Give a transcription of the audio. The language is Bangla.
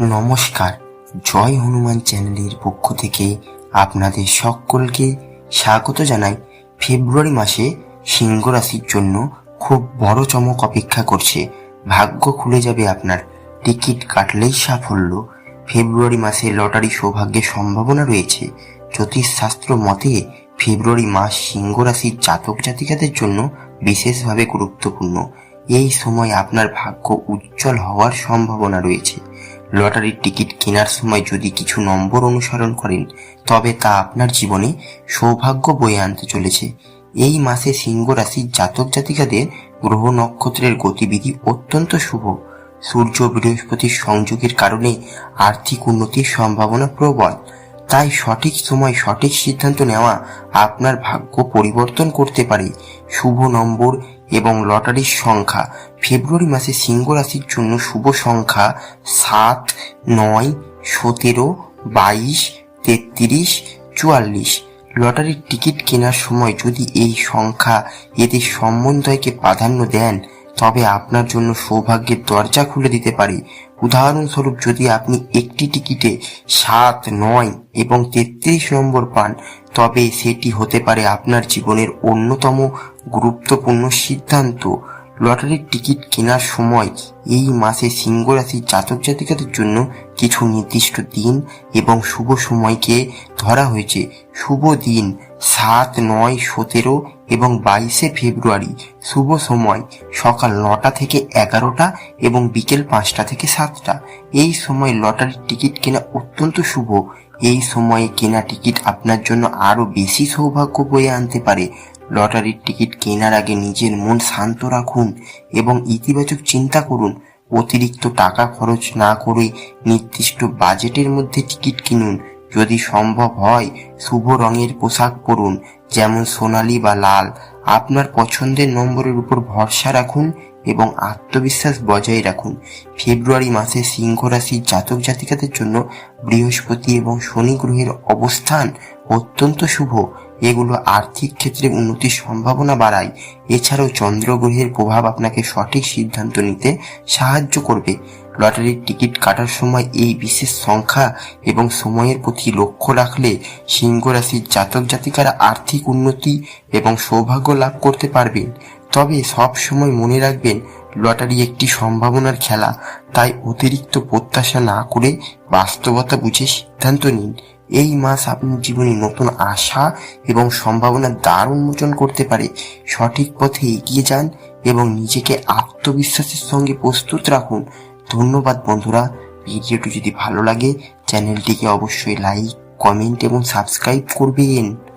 নমস্কার। জয় হনুমান চ্যানেলের পক্ষ থেকে আপনাদের সকলকে স্বাগত জানাই। ফেব্রুয়ারি মাসে সিংহ রাশির জন্য খুব বড় চমক অপেক্ষা করছে। ভাগ্য খুলে যাবে আপনার। টিকিট কাটলেই সাফল্য। ফেব্রুয়ারি মাসে লটারি সৌভাগ্যের সম্ভাবনা রয়েছে। জ্যোতিষশাস্ত্র মতে ফেব্রুয়ারি মাস সিংহ রাশির জাতক জাতিকাদের জন্য বিশেষভাবে গুরুত্বপূর্ণ। এই সময় আপনার ভাগ্য উজ্জ্বল হওয়ার সম্ভাবনা রয়েছে। লটারির টিকিট কেনার সময় যদি কিছু নম্বর অনুসরণ করেন, তবে তা আপনার জীবনে সৌভাগ্য বয়ে আনতে চলেছে। এই মাসে সিংহ রাশির জাতক জাতিকাদের গ্রহ নক্ষত্রের গতিবিধি অত্যন্ত শুভ। সূর্য বৃহস্পতির সংযোগের কারণে আর্থিক উন্নতির সম্ভাবনা প্রবল। তাই সঠিক সময় সঠিক সিদ্ধান্ত নেওয়া আপনার ভাগ্য পরিবর্তন করতে পারে। শুভ নম্বর এবং লটারির সংখ্যা। ফেব্রুয়ারি মাসে সিংহ রাশির জন্য শুভ সংখ্যা সাত, নয়, সতেরো, বাইশ, তেত্রিশ, চুয়াল্লিশ। লটারির টিকিট কেনার সময় যদি এই সংখ্যা এদের সম্বন্ধয়কে প্রাধান্য দেন তবে আপনার জন্য সৌভাগ্যের দরজা খুলে দিতে পারি। উদাহরণস্বরূপ, যদি আপনি একটি টিকিটে সাত, নয় এবং তেত্রিশ নম্বর পান, তবে সেটি হতে পারে আপনার জীবনের অন্যতম গুরুত্বপূর্ণ সিদ্ধান্ত। লটারির টিকিট কেনার সময় এই মাসে সিংহ রাশির জাতক জাতিকাদের জন্য কিছু নির্দিষ্ট দিন এবং শুভ সময়কে ধরা হয়েছে। শুভ দিন সাত, নয়, সতেরো এবং বাইশে ফেব্রুয়ারি। শুভ সময় সকাল নটা থেকে এগারোটা এবং বিকেল পাঁচটা থেকে সাতটা। এই সময় লটারির টিকিট কেনা অত্যন্ত শুভ। এই সময়ে কেনা টিকিট আপনার জন্য আরও বেশি সৌভাগ্য বয়ে আনতে পারে। লটারির টিকিট কেনার আগে নিজের মন শান্ত রাখুন এবং ইতিবাচক চিন্তা করুন। অতিরিক্ত টাকা খরচ না করে নির্দিষ্ট বাজেটের মধ্যে টিকিট কিনুন। যদি সম্ভব হয়, শুভ রঙের পোশাক পরুন, যেমন সোনালি বা লাল। আপনার পছন্দের নম্বরের উপর ভরসা রাখুন এবং আত্মবিশ্বাস বজায় রাখুন। ফেব্রুয়ারি মাসে সিংহ রাশির জাতক জাতিকাদের জন্য বৃহস্পতি এবং শনি গ্রহের অবস্থান অত্যন্ত শুভ। এগুলো আর্থিক ক্ষেত্রে উন্নতির সম্ভাবনা বাড়ায়। এছাড়াও চন্দ্রগ্রহের প্রভাব আপনাকে সঠিক সিদ্ধান্ত নিতে সাহায্য করবে। লটারির টিকিট কাটার সময় এই বিশেষ সংখ্যা এবং সময়ের প্রতি লক্ষ্য রাখলে সিংহ রাশির জাতক জাতিকারা আর্থিক উন্নতি এবং সৌভাগ্য লাভ করতে পারবেন। তবে সব সময় মনে রাখবেন, লটারি একটি সম্ভাবনার খেলা। তাই অতিরিক্ত প্রত্যাশা না করে বাস্তবতা বুঝে সিদ্ধান্ত নিন। এই মাস আপনার জীবনে নতুন আশা এবং সম্ভাবনার দ্বার উন্মোচন করতে পারে। সঠিক পথে এগিয়ে যান এবং নিজেকে আত্মবিশ্বাসের সঙ্গে প্রস্তুত রাখুন। ধন্যবাদ বন্ধুরা। ভিডিওটি যদি ভালো লাগে, চ্যানেলটিকে অবশ্যই লাইক, কমেন্ট এবং সাবস্ক্রাইব করবেন।